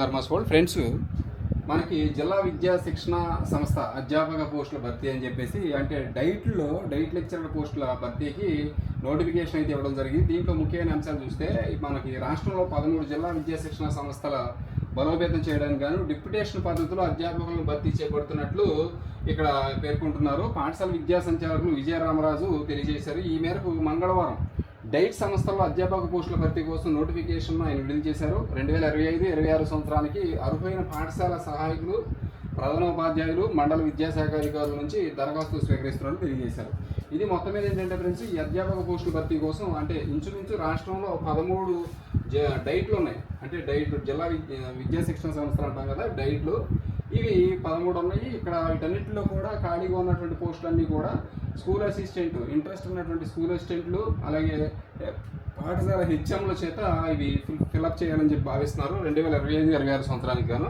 Dharma's ధర్మస్కోల్ friends మనకి జిల్లా విద్యా శిక్షణ సంస్థ అధ్యాపక పోస్టుల భర్తీ అని చెప్పేసి అంటే డైట్లో డైట్ లెక్చరర్ పోస్టుల భర్తీకి నోటిఫికేషన్ అయితే ఇవ్వడం జరిగింది. దీంట్లో ముఖ్యమైన అంశాలు చూస్తే మనకి రాష్ట్రంలో పదమూడు జిల్లా విద్యా శిక్షణ సంస్థల బలోపేతం చేయడానికి గాను డిప్యుటేషన్ పద్ధతిలో అధ్యాపకులను భర్తీ చేపడుతున్నట్లు ఇక్కడ పేర్కొంటున్నారు. పాఠశాల విద్యా సంచాలకులు విజయరామరాజు తెలియజేశారు. ఈ మేరకు మంగళవారం డైట్ సంస్థలో అధ్యాపక పోస్టుల భర్తీ కోసం నోటిఫికేషన్ ఆయన విడుదల చేశారు. రెండు వేల ఇరవై ఐదు ఇరవై ఆరు సంవత్సరానికి అర్హులైన పాఠశాల సహాయకులు ప్రధానోపాధ్యాయులు మండల విద్యాశాఖ అధికారుల నుంచి దరఖాస్తు స్వీకరిస్తున్నట్టు తెలియజేశారు. ఇది మొత్తం మీద ఏంటంటే ఫ్రెండ్స్ ఈ అధ్యాపక పోస్టుల భర్తీ కోసం అంటే ఇంచుమించు రాష్ట్రంలో పదమూడు జ డైట్లు ఉన్నాయి. అంటే డైట్ జిల్లా విద్యా శిక్షణ సంస్థలు అంటాం కదా డైట్లు. ఇవి పదమూడు ఉన్నాయి. ఇక్కడ వీటన్నిటిలో కూడా ఖాళీగా ఉన్నటువంటి పోస్టులన్నీ కూడా స్కూల్ అసిస్టెంట్ ఇంట్రెస్ట్ ఉన్నటువంటి స్కూల్ అసిస్టెంట్లు అలాగే పాఠశాల హెచ్ఎంల చేత ఇవి ఫిల్అప్ చేయాలని చెప్పి భావిస్తున్నారు. రెండు వేల ఇరవై ఐదు ఇరవై ఆరు సంవత్సరానికి గాను.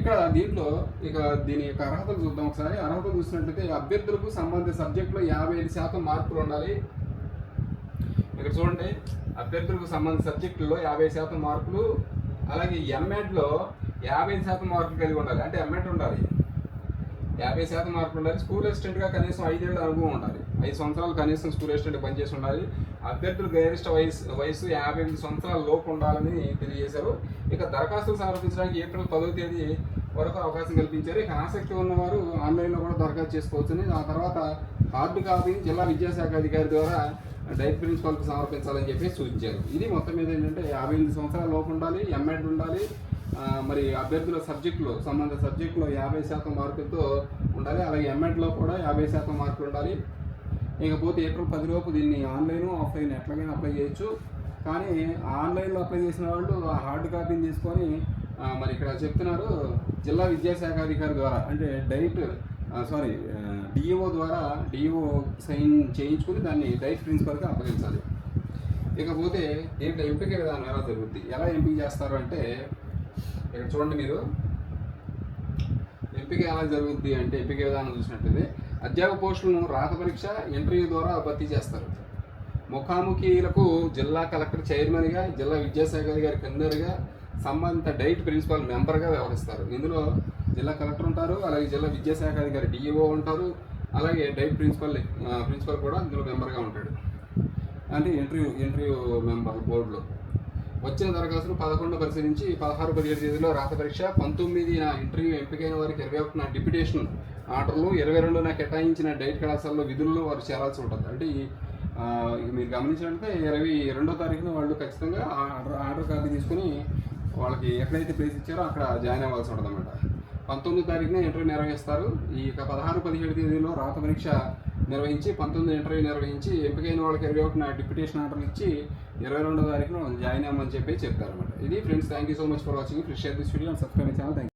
ఇక్కడ దీంట్లో ఇక దీని యొక్క అర్హతలు చూద్దాం ఒకసారి. అర్హతలు చూసినట్లయితే అభ్యర్థులకు సంబంధిత సబ్జెక్టులో యాభై ఐదు శాతం మార్కులు ఉండాలి. ఇక్కడ చూడండి అభ్యర్థులకు సంబంధించిన సబ్జెక్టుల్లో యాభై శాతం మార్కులు అలాగే ఎంఎడ్లో యాభై ఐదు శాతం మార్కులు కలిగి ఉండాలి. అంటే ఎంఎడ్ ఉండాలి. యాభై శాతం మార్కులు ఉండాలి. స్కూల్ అసిస్టెంట్గా కనీసం ఐదేళ్ళ అనుభవం ఉండాలి. ఐదు సంవత్సరాలు కనీసం స్కూల్ అసిస్టెంట్ పనిచేసి ఉండాలి. అభ్యర్థులు గరిష్ట వయసు వయసు యాభై ఎనిమిది సంవత్సరాల లోపు ఉండాలని తెలియజేశారు. ఇక దరఖాస్తులు సమర్పించడానికి ఏప్రిల్ పదవ తేదీ వరకు అవకాశం కల్పించారు. ఇక ఆసక్తి ఉన్నవారు ఆన్లైన్లో కూడా దరఖాస్తు చేసుకోవచ్చని ఆ తర్వాత హార్డ్ కాపీని జిల్లా విద్యాశాఖ అధికారి ద్వారా డైట్ ప్రిన్సిపాల్కి సమర్పించాలని చెప్పి సూచించారు. ఇది మొత్తం మీద ఏంటంటే యాభై ఎనిమిది సంవత్సరాల లోపు ఉండాలి ఎంఎడ్ ఉండాలి మరి అభ్యర్థుల సబ్జెక్టులో సంబంధ సబ్జెక్టులో యాభై శాతం మార్కులతో ఉండాలి. అలాగే ఎంఎడ్లో కూడా యాభై శాతం మార్కులు ఉండాలి. ఇకపోతే ఏప్రిల్ పది లోపు దీన్ని ఆన్లైన్ ఆఫ్లైన్ ఎట్లాగైనా అప్లై చేయొచ్చు. కానీ ఆన్లైన్లో అప్లై చేసిన వాళ్ళు ఆ హార్డ్ కాపీని తీసుకొని మరి ఇక్కడ చెప్తున్నారు జిల్లా విద్యాశాఖ అధికారి ద్వారా అంటే డైట్ సారీ డిఈఓ ద్వారా డిఈఓ సైన్ చేయించుకుని దాన్ని డైట్ ప్రిన్సిపల్గా అప్పగించాలి. ఇకపోతే దీంట్లో ఎంపిక విధానం ఎలా జరుగుద్ది? ఎలా ఎంపిక చేస్తారు అంటే ఇక్కడ చూడండి మీరు. ఎంపిక ఎలా జరుగుద్ది అంటే ఎంపిక విధానం చూసినట్లయితే అధ్యాపక పోస్టులను రాత పరీక్ష ఇంటర్వ్యూ ద్వారా భర్తీ చేస్తారు. ముఖాముఖిలకు జిల్లా కలెక్టర్ చైర్మన్గా జిల్లా విద్యాశాఖ అధికారి కిందరుగా సంబంధిత డైట్ ప్రిన్సిపల్ మెంబర్గా వ్యవహరిస్తారు. ఇందులో జిల్లా కలెక్టర్ ఉంటారు అలాగే జిల్లా విద్యాశాఖ అధికారి డిఈఓ ఉంటారు అలాగే డైట్ ప్రిన్సిపల్ ప్రిన్సిపల్ కూడా ఇందులో మెంబర్గా ఉంటాడు. అంటే ఇంటర్వ్యూ ఇంటర్వ్యూ మెంబర్ బోర్డులో. వచ్చిన దరఖాస్తులు పదకొండు పరిశీలించి పదహారు పదిహేడు తేదీలో రాత పరీక్ష పంతొమ్మిది నా ఇంటర్వ్యూ ఎంపికైన వారికి ఇరవై ఒకటి నా డిప్యుటేషన్ ఆర్డర్లు ఇరవై రెండు నా కేటాయించిన డైట్ కళాశాలలో విధుల్లో వారు చేరాల్సి ఉంటుంది. అంటే ఈ మీరు గమనించినట్లయితే ఇరవై రెండో తారీఖున వాళ్ళు ఖచ్చితంగా ఆర్డర్ ఆర్డర్ కాపీ తీసుకుని వాళ్ళకి ఎక్కడైతే ప్లేస్ ఇచ్చారో అక్కడ జాయిన్ అవ్వాల్సి ఉంటుంది అన్నమాట పంతొమ్మిది తారీఖున ఇంటర్వ్యూ నిర్వహిస్తారు. ఈ యొక్క పదహారు పదిహేడు తేదీలో రాత పరీక్ష నిర్వహించి పంతొమ్మిది ఇంటర్వ్యూ నిర్వహించి ఎంపికైన వాళ్ళకి ఇరవై ఒకటిన డిప్యుటేషన్ ఆర్డర్లు ఇచ్చి ఇరవై రెండో తారీఖున జాయిన్ అవ్వమని చెప్పి చెప్తారన్నమాట. ఇది friends thank you so much for watching. Fresh share this video and subscribe channel. Thank